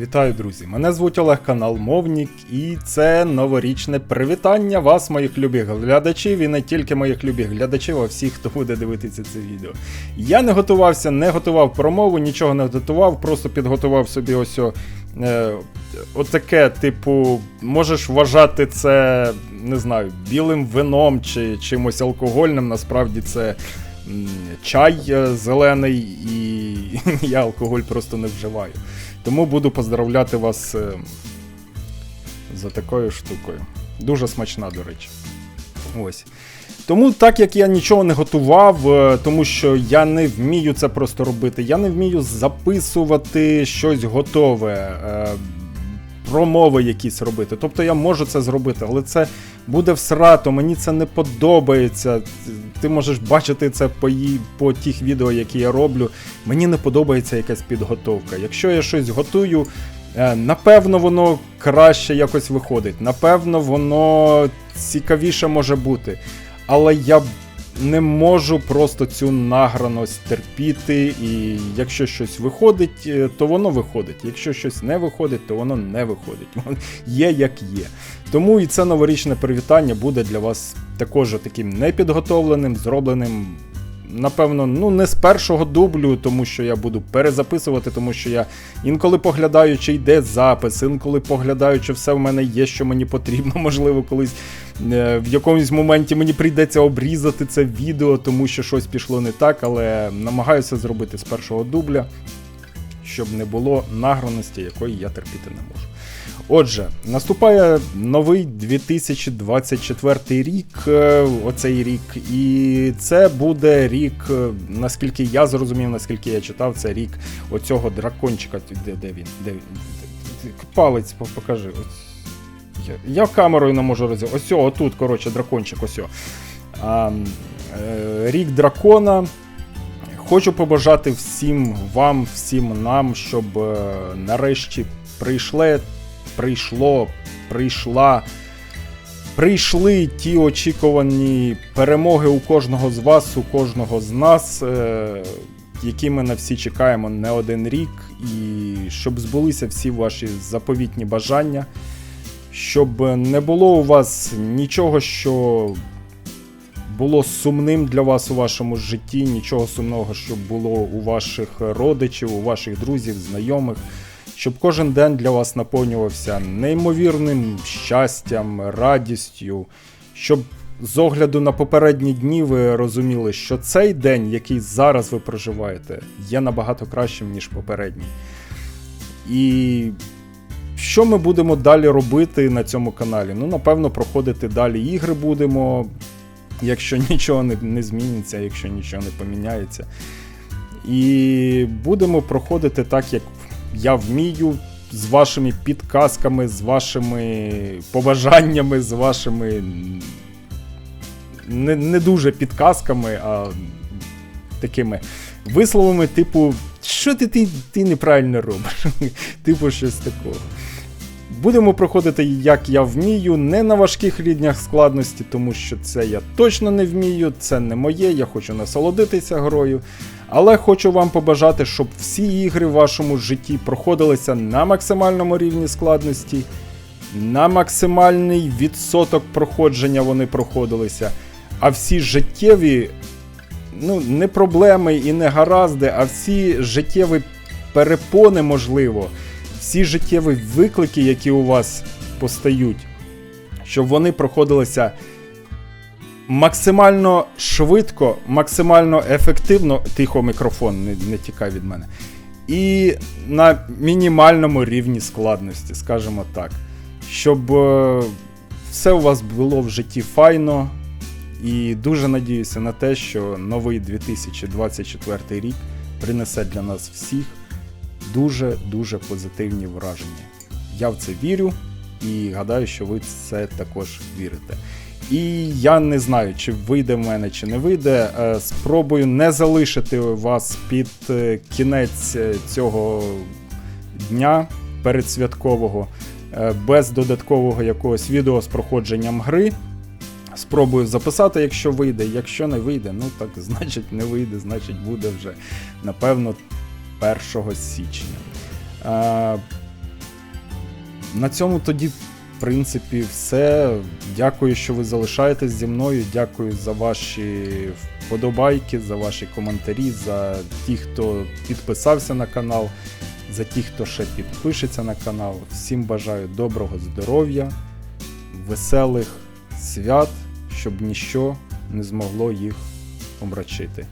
Вітаю, друзі! Мене звуть Олег Канал Мовнік, і це новорічне привітання вас, моїх любих глядачів, і не тільки моїх любих глядачів, а всіх, хто буде дивитися це відео. Я не готувався, не готував промову, нічого не готував, просто підготував собі ось о, е, отаке, типу, можеш вважати це, не знаю, білим вином чи чимось алкогольним. Насправді це чай е, зелений, і я алкоголь просто не вживаю. Тому буду поздравляти вас е, за такою штукою. Дуже смачна, до речі. Ось. Тому, так як я нічого не готував, е, тому що я не вмію це просто робити, я не вмію записувати щось готове, промови якісь робити. Тобто я можу це зробити, але це буде всрато, мені це не подобається. Ти можеш бачити це по, її- по тих відео, які я роблю. Мені не подобається якась підготовка. Якщо я щось готую, е, напевно, воно краще якось виходить. Напевно, воно цікавіше може бути. Але я не можу просто цю награність терпіти, і якщо щось виходить, е, то воно виходить. Якщо щось не виходить, то воно не виходить. Воно Є як є. Тому і це новорічне привітання буде для вас також таким непідготовленим, зробленим. Напевно, ну не з першого дублю, тому що я буду перезаписувати, тому що я інколи поглядаю, чи йде запис, інколи поглядаю, чи все в мене є, що мені потрібно. Можливо, колись е, в якомусь моменті мені прийдеться обрізати це відео, тому що щось пішло не так, але намагаюся зробити з першого дубля, щоб не було награності, якої я терпіти не можу. Отже, наступає новий 2024 рік, е, оцей рік, і це буде рік, е, наскільки я зрозумів, наскільки я читав, це рік оцього дракончика. Де, де він? Де він? Палець покажи. Ось. Я, камерою не можу розділити. Ось, о, отут, коротше, дракончик, ось. А, е, рік дракона. Хочу побажати всім вам, всім нам, щоб е, нарешті прийшли, прийшло, прийшла, прийшли ті очікувані перемоги у кожного з вас, у кожного з нас, е, які ми на всі чекаємо не один рік, і щоб збулися всі ваші заповітні бажання, щоб не було у вас нічого, що було сумним для вас у вашому житті, нічого сумного, щоб було у ваших родичів, у ваших друзів, знайомих, щоб кожен день для вас наповнювався неймовірним щастям, радістю, щоб з огляду на попередні дні ви розуміли, що цей день, який зараз ви проживаєте, є набагато кращим, ніж попередній. І що ми будемо далі робити на цьому каналі? Ну, напевно, проходити далі ігри будемо, якщо нічого не, не зміниться, якщо нічого не поміняється. І будемо проходити так, як я вмію, з вашими підказками, з вашими побажаннями, з вашими не, не дуже підказками, а такими висловами, типу, що ти, ти, ти неправильно робиш? типу, щось такого. Будемо проходити, як я вмію, не на важких рівнях складності, тому що це я точно не вмію, це не моє, я хочу насолодитися грою. Але хочу вам побажати, щоб всі ігри в вашому житті проходилися на максимальному рівні складності, на максимальний відсоток проходження вони проходилися. А всі життєві, ну, не проблеми і не гаразди, а всі життєві перепони, можливо, всі життєві виклики, які у вас постають, щоб вони проходилися максимально швидко, максимально ефективно. Тихо, мікрофон, не, не тікай від мене. І на мінімальному рівні складності, скажімо так. Щоб е, все у вас було в житті файно. І дуже надіюся на те, що новий 2024 рік принесе для нас всіх дуже-дуже позитивні враження. Я в це вірю і гадаю, що ви це також вірите. І я не знаю, чи вийде в мене, чи не вийде. Е, Спробую не залишити вас під е, кінець е, цього дня передсвяткового без додаткового якогось відео з проходженням гри. Спробую записати, якщо вийде. Якщо не вийде, ну так значить не вийде, значить буде вже напевно 1 січня. Е, на цьому тоді, в принципі, все. Дякую, що ви залишаєтесь зі мною. Дякую за ваші вподобайки, за ваші коментарі, за ті, хто підписався на канал, за ті, хто ще підпишеться на канал. Всім бажаю доброго здоров'я, веселих свят, щоб ніщо не змогло їх омрачити.